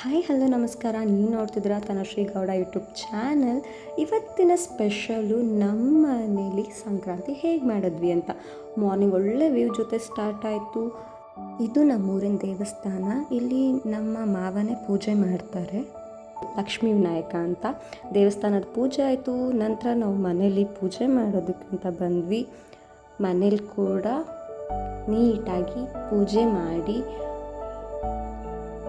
Hi hello ನಮಸ್ಕಾರ. ನೀವು ನೋಡ್ತಿದ್ದೀರಾ ತನಶ್ರೀ ಗೌಡ ಯೂಟ್ಯೂಬ್ ಚಾನಲ್. ಇವತ್ತಿನ ಸ್ಪೆಷಲು ನಮ್ಮ ಮನೇಲಿ ಸಂಕ್ರಾಂತಿ ಹೇಗೆ ಮಾಡಿದ್ವಿ ಅಂತ. ಮಾರ್ನಿಂಗ್ ಒಳ್ಳೆ ವ್ಯೂ ಜೊತೆ ಸ್ಟಾರ್ಟ್ ಆಯಿತು. ಇದು ನಮ್ಮೂರಿನ ದೇವಸ್ಥಾನ. ಇಲ್ಲಿ ನಮ್ಮ ಮಾವನೇ ಪೂಜೆ ಮಾಡ್ತಾರೆ. ಲಕ್ಷ್ಮೀ ವಿನಾಯಕ ಅಂತ. ದೇವಸ್ಥಾನದ ಪೂಜೆ ಆಯಿತು. ನಂತರ ನಾವು ಮನೇಲಿ ಪೂಜೆ ಮಾಡೋದಕ್ಕಿಂತ ಬಂದ್ವಿ. ಮನೇಲಿ ಕೂಡ ನೀಟಾಗಿ ಪೂಜೆ ಮಾಡಿ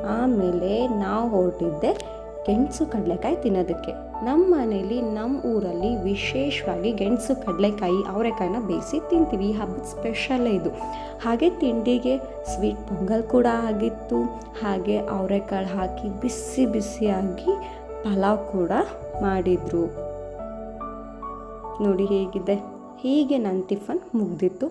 ಆಮೇಲೆ ನಾವು ಹೊರಟಿದ್ದೆ ಗೆಣಸು ಕಡಲೆಕಾಯಿ ತಿನ್ನೋದಕ್ಕೆ. ನಮ್ಮ ಮನೇಲಿ ನಮ್ಮ ಊರಲ್ಲಿ ವಿಶೇಷವಾಗಿ ಗೆಣಸು ಕಡಲೆಕಾಯಿ, ಅವರೆಕಾಯಿನ ಬೇಯಿಸಿ ತಿಂತೀವಿ. ಈ ಹಬ್ಬದ ಸ್ಪೆಷಲ್ಲೇ ಇದು. ಹಾಗೆ ತಿಂಡಿಗೆ ಸ್ವೀಟ್ ಪೊಂಗಲ್ ಕೂಡ ಆಗಿತ್ತು. ಹಾಗೆ ಅವರೆಕಾಳು ಹಾಕಿ ಬಿಸಿ ಬಿಸಿಯಾಗಿ ಪಲಾವ್ ಕೂಡ ಮಾಡಿದರು. ನೋಡಿ ಹೇಗಿದೆ. ಹೀಗೆ ನನ್ನ ಟಿಫನ್ ಮುಗ್ದಿತ್ತು.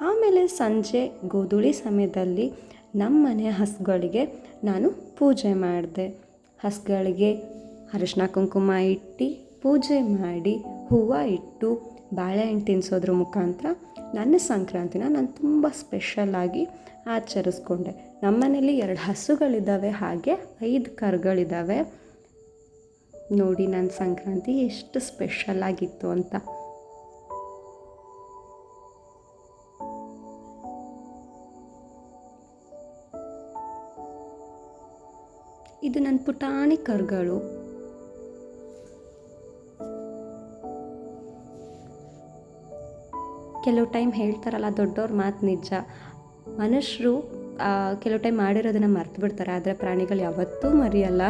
ಆಮೇಲೆ ಸಂಜೆ ಗೋಧೂಳಿ ಸಮಯದಲ್ಲಿ ನಮ್ಮ ಮನೆ ಹಸುಗಳಿಗೆ ನಾನು ಪೂಜೆ ಮಾಡಿದೆ. ಹಸುಗಳಿಗೆ ಅರಿಶಿನ ಕುಂಕುಮ ಇಟ್ಟು ಪೂಜೆ ಮಾಡಿ ಹೂವು ಇಟ್ಟು ಬಾಳೆಹಣ್ಣು ತಿನ್ನಿಸೋದ್ರ ಮುಖಾಂತರ ನನ್ನ ಸಂಕ್ರಾಂತಿನ ನಾನು ತುಂಬ ಸ್ಪೆಷಲ್ಲಾಗಿ ಆಚರಿಸ್ಕೊಂಡೆ. ನಮ್ಮನೇಲಿ ಎರಡು ಹಸುಗಳಿದ್ದಾವೆ ಹಾಗೆ ಐದು ಕರುಗಳಿದ್ದಾವೆ ನೋಡಿ ನನ್ನ ಸಂಕ್ರಾಂತಿ ಎಷ್ಟು ಸ್ಪೆಷಲ್ ಆಗಿತ್ತು ಅಂತ. ಇದು ನನ್ನ ಪುಟಾಣಿ ಕರ್ಗಳು. ಕೆಲವು ಟೈಮ್ ಹೇಳ್ತಾರಲ್ಲ, ದೊಡ್ಡವ್ರ ಮಾತು ನಿಜ. ಮನುಷ್ಯರು ಕೆಲವು ಟೈಮ್ ಮಾಡಿರೋದನ್ನು ಮರ್ತು ಬಿಡ್ತಾರೆ, ಆದರೆ ಪ್ರಾಣಿಗಳು ಯಾವತ್ತೂ ಮರೆಯಲ್ಲ.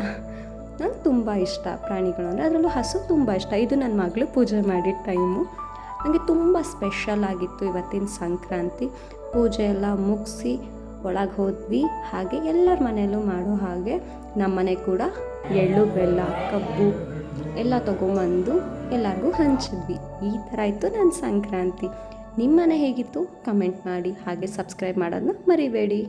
ನಂಗೆ ತುಂಬ ಇಷ್ಟ ಪ್ರಾಣಿಗಳು ಅಂದರೆ, ಅದರಲ್ಲೂ ಹಸು ತುಂಬ ಇಷ್ಟ. ಇದು ನನ್ನ ಮಗಳು ಪೂಜೆ ಮಾಡಿದ ಟೈಮು ನನಗೆ ತುಂಬ ಸ್ಪೆಷಲ್ ಆಗಿತ್ತು ಇವತ್ತಿನ ಸಂಕ್ರಾಂತಿ. ಪೂಜೆ ಎಲ್ಲ ಮುಗಿಸಿ ಒಳಗೆ ಹೋದ್ವಿ. ಹಾಗೆ ಎಲ್ಲರ ಮನೆಯಲ್ಲೂ ಮಾಡೋ ಹಾಗೆ ನಮ್ಮನೆ ಕೂಡ ಎಳ್ಳು, ಬೆಲ್ಲ, ಕಬ್ಬು ಎಲ್ಲ ತೊಗೊಂಬಂದು ಎಲ್ಲರಿಗೂ ಹಂಚಿದ್ವಿ. ಈ ಥರ ಇತ್ತು ನನ್ನ ಸಂಕ್ರಾಂತಿ. ನಿಮ್ಮನೆ ಹೇಗಿತ್ತು? ಕಮೆಂಟ್ ಮಾಡಿ. ಹಾಗೆ ಸಬ್ಸ್ಕ್ರೈಬ್ ಮಾಡೋದನ್ನ ಮರಿಬೇಡಿ.